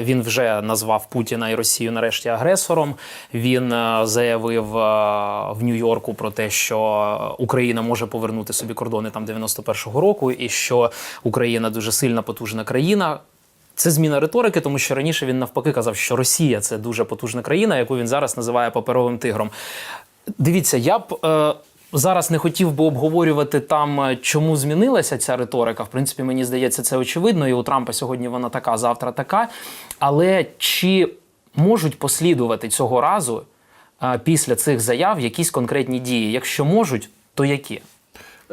Він вже назвав Путіна і Росію нарешті агресором. Він е, заявив е, в Нью-Йорку про те, що Україна може повернути собі кордони там 91-го року, і що Україна дуже сильна, потужна країна. Це зміна риторики, тому що раніше він навпаки казав, що Росія це дуже потужна країна, яку він зараз називає паперовим тигром. Дивіться, я б е, зараз не хотів би обговорювати там, е, чому змінилася ця риторика. В принципі, мені здається, це очевидно. І у Трампа сьогодні вона така, завтра така. Але чи можуть послідувати цього разу е, після цих заяв якісь конкретні дії? Якщо можуть, то які?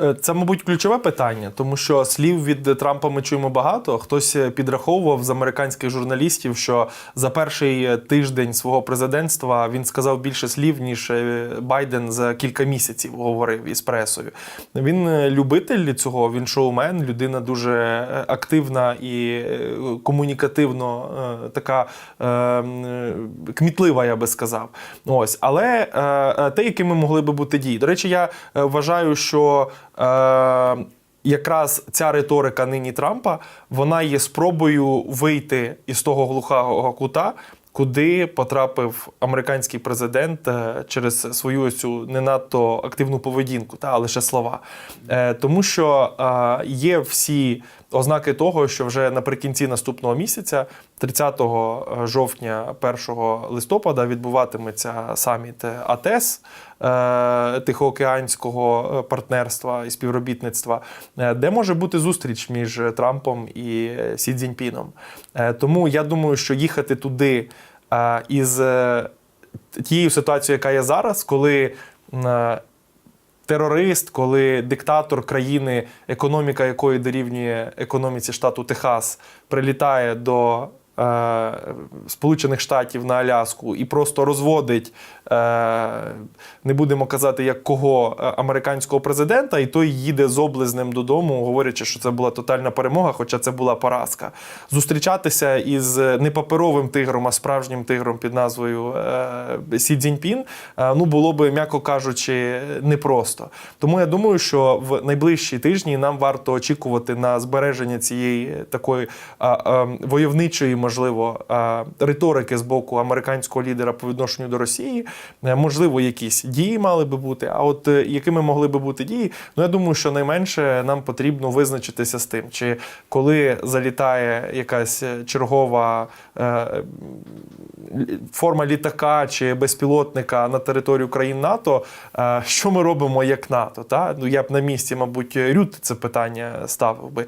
Е, Це, мабуть, ключове питання, тому що слів від Трампа ми чуємо багато. Хтось е, підраховував з американських журналістів, що за перший е, тиждень свого президентства він сказав більше слів, ніж Байден за кілька місяців говорив із пресою. Він любитель цього, він шоумен, людина дуже активна і комунікативно така кмітлива, я би сказав. Ось, але те, якими могли би бути дії. До речі, я вважаю, що. Е, Якраз ця риторика нині Трампа вона є спробою вийти із того глухого кута, куди потрапив американський президент е, через свою цю не надто активну поведінку, та лише слова. Е, Тому що є всі ознаки того, що вже наприкінці наступного місяця, 30 жовтня, 1 листопада, відбуватиметься саміт АТЕС е, Тихоокеанського е, партнерства і співробітництва, е, де може бути зустріч між Трампом і е, Сі Цзіньпіном. Е, Тому я думаю, що їхати туди е, із е, тією ситуацією, яка є зараз, коли. Терорист, коли диктатор країни, економіка якої дорівнює економіці штату Техас, прилітає до е, Сполучених Штатів на Аляску і просто розводить, не будемо казати, як кого е, американського президента, і той їде з облизнем додому, говорячи, що це була тотальна перемога, хоча це була поразка. Зустрічатися із не паперовим тигром, а справжнім тигром під назвою е, Сі Цзіньпін, е, ну було би, м'яко кажучи, непросто. Тому я думаю, що в найближчі тижні нам варто очікувати на збереження цієї такої войовничої, можливо, риторики з боку американського лідера по відношенню до Росії. Е, Можливо, якісь дії мали би бути. А от е, якими могли би бути дії? Ну я думаю, що найменше нам потрібно визначитися з тим, чи коли залітає якась е, чергова. форма літака чи безпілотника на територію країн НАТО, що ми робимо як НАТО? Та? Ну, я б на місці, мабуть, Рют це питання ставив би.